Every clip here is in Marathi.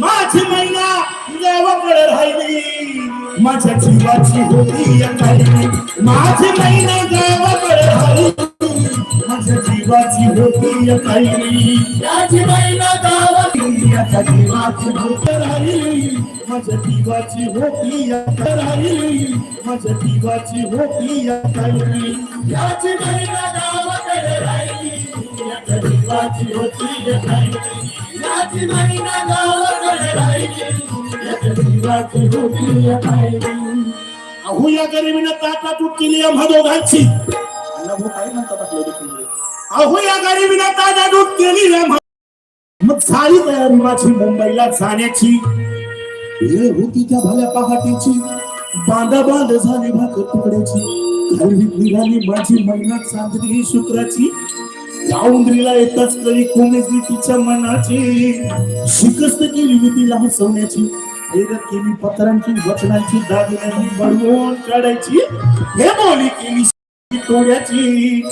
माझी मैना देवाकडे राहिली. माझ्या जीवाची होती काही माझी मैना देवाकडे राहिली. माझ्या जीवाची होती काही याची महिना गावात माझ्या जीवाची होती राहिली. माझ्या जीवाची होती राहिली माझ्या जीवाची होती काही याची महिना गावाकडे राहिली. याच्या जीवाची होती ग अहो या गरिबीनं ताटातूट केली आम्हा दोघांची. काय म्हणतात अहो या गरिबीनं ताटातूट केली मग झाली तयारी माझी मुंबईला जाण्याची. वेळ होती त्या भल्या पहाटेची. बांधा बांध झाली भाकर तुकड्याची. घालवीत निघाली माझी महिना चांदली शुक्राची. गाऊंद्रीला येताच कळी कोमेजली तिच्या मनाची शिकस्त केली मी तिला हसवण्याची केली पत्रांची वचनांची दागिन्यांनी बनवून काढायची. हे बोली केली तोड्याची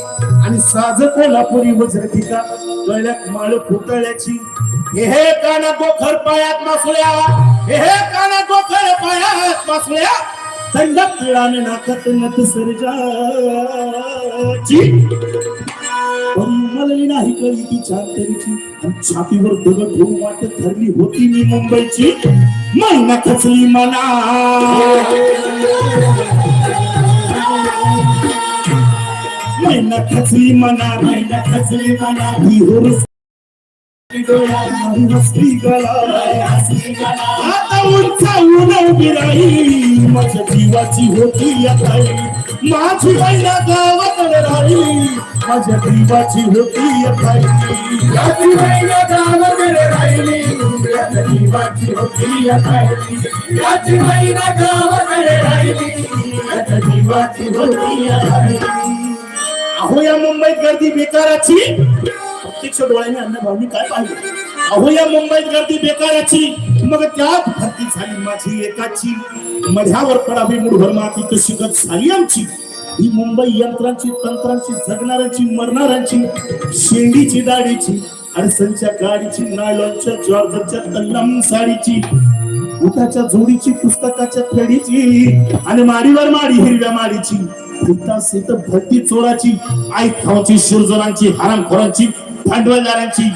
आणि साज कोल्हापुरी वज्रटिका गळ्यात माळ फुटळ्याची. हे हे काना गोखर पायात मासुळ्या. हे हे काना गोखर पायात मासुळ्या. थंड तिळाने नाकात नत सरजाची. निघालेली नाही कळी ती तरीची आणि छातीवर दगड ठेवून वाट धरली होती मी मुंबईची. महिना खचली मला. महिना खचली मना महिना खचली मना ही होरस आता उंचावून उभी माझ्या जीवाची होती माझी महिना गावाकडे राहिली माझ्या जीवाची होती या होती याची महिना गावाकडे राहिली. याच्या होती अहो या मुंबईत गर्दी बेकाराची? प्रत्यक्ष डोळ्याने अण्णाभाऊनी काय पाहिजे अहो या मुंबईत गर्दी बेकाराची. मग त्यात भरती झाली माझी एकाची. मध्यावर पडावी मुठभर माती तर शिकत झाली आमची. ही मुंबई यंत्रांची तंत्रांची जगणाऱ्यांची मरणाऱ्यांची शेंडीची दाढीची अडसणच्या गाडीची नायलॉनच्या जॉर्जरच्या तल्लम साडीची उठाच्या जोडीची पुस्तकाच्या फेडीची आणि माडीवर माडी हिरव्या माडीची भुता सीत भरती चोराची आई खावची शिरजोरांची हरामखोरांची भांडवलदारांची.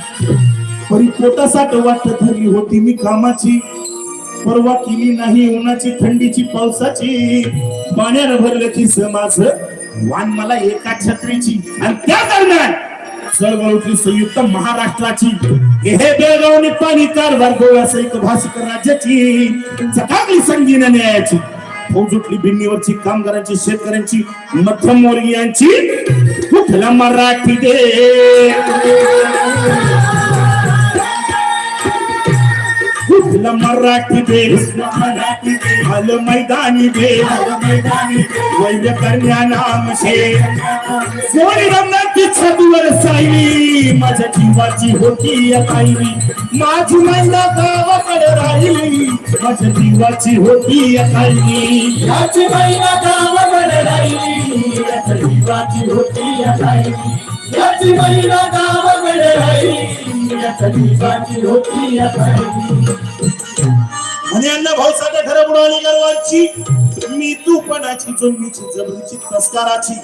परी पोटासाठ वाट धरली होती मी कामाची परवा केली नाही उन्हाची थंडीची पावसाची. पाण्यानं भरलं की समाज वान मला एका छत्रीची. आणि त्या दरम्यान चळवळ उठली संयुक्त महाराष्ट्राची हे बेळगावने पाणी कारभार गोवा सैक भाषिक राज्याची. चकाकली संगीन न्यायाची. फौज उठली भिन्नीवरची कामगारांची शेतकऱ्यांची मध्यमवर्गीयांची. कुठला मराठी दे कुठला मराठी दे मराठी मैदानी वैद्य कन्या नाम शे सोनी रमणाची सायली. माझ्या जीवाची होती या माझी महिला गावाकडे राहिली. माझ्या जीवाची होती या माझी याची गावाकडे राहिली. जीवाची होती ग याची गावाकडे राहिली. याच्या जीवाची होती ग राहिली. आणि अण्णा भाऊ खरं बुडवली गर्वांची मी तू पणाची जोडणीची जबरीची तस्काराची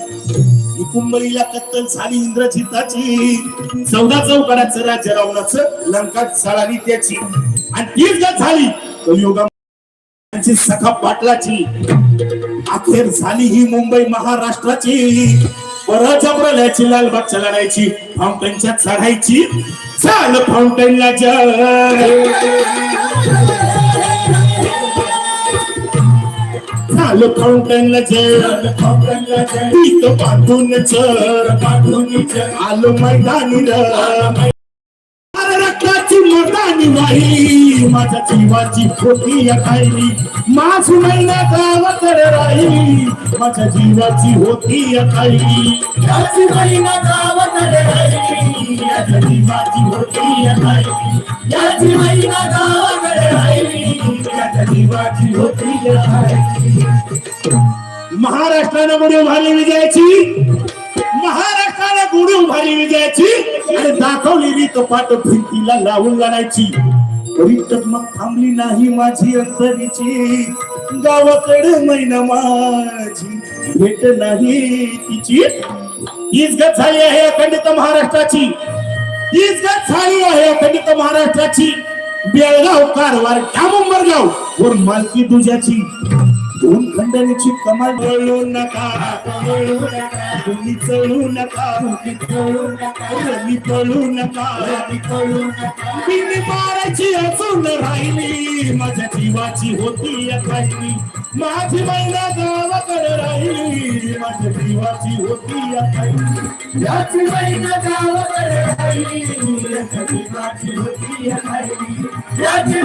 ही कुंबलीला कत्तल झाली इंद्रजिताची. चौदा चौकडाचं राज्य रावणाचं लंका सळाली त्याची. आणि तीच गत झाली कलियुगा त्यांची सखा पाटलाची. अखेर झाली ही मुंबई महाराष्ट्राची. परच्या प्रलयाची लालबागच्या लढायची फाउंटनच्या चढायची चाल फाउंटनला जय झालं फाउंटनला जय कोकणला बांधून चर आलो मैदानी र रक्ताची मर्दानी वाहिली माझ्या जीवाची खोटी या खायली माझी महिना गावाकडे राहिली. माझ्या जीवाची होती या खायली याची महिना गावाकडे राहिली याच्या जीवाची होती ग याची महिना गावाकडे राहिली याच्या जीवाची होती ग राहिली. महाराष्ट्रानं पुढे व्हाली विजयाची. महाराष्ट्रानं गुढी उभारली विजयाची. आणि दाखवली रीत पाठ भिंतीला लावून लढायची. तरी मग थांबली नाही माझी अंतरीची गावाकडे मैना माझी. भेट नाही तिची. हीच गत झाली आहे अखंडित महाराष्ट्राची. हीच गत झाली आहे अखंडित महाराष्ट्राची. बेळगाव कारवार डांबरगाव वर मालकी तुझ्याची दोन खंडणीची कमाल वळू नका. तुम्ही चळू नका. कळू पळू नका. कळू नका. बिनी मारायची असून राहिली. माझ्या जीवाची होती या माझी महिला गावाकडे राहिली. माझ्या जीवाची होती या याची महिना गावाकडे राहिली. माझी होती या याची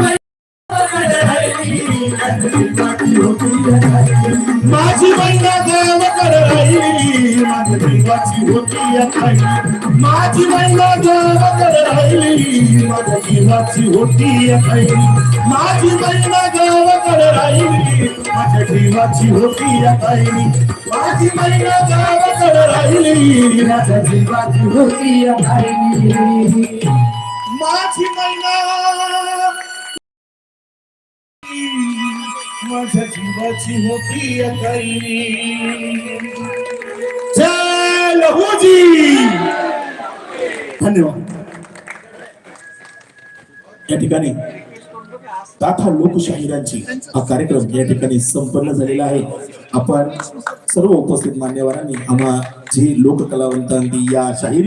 माझी महिला गावाकडे राहिली माझी जीवाची होती या माझी महिला गावाकडे राहिली माझ्या होती माझी महिला गावाकडे राहिली माझ्या जीवाची होती माझी महिला गावाकडे राहिली माझ्या जीवाची होती माझी महिला माझ्या जीवाची होती या जय लहूजी धन्यवाद. या ठिकाणी टाटा लोकशाहिरांची हा कार्यक्रम या ठिकाणी संपन्न झालेला आहे. आपण सर्व उपस्थित मान्यवरांनी आम्हा जी लोककलावंतांनी या शाहीर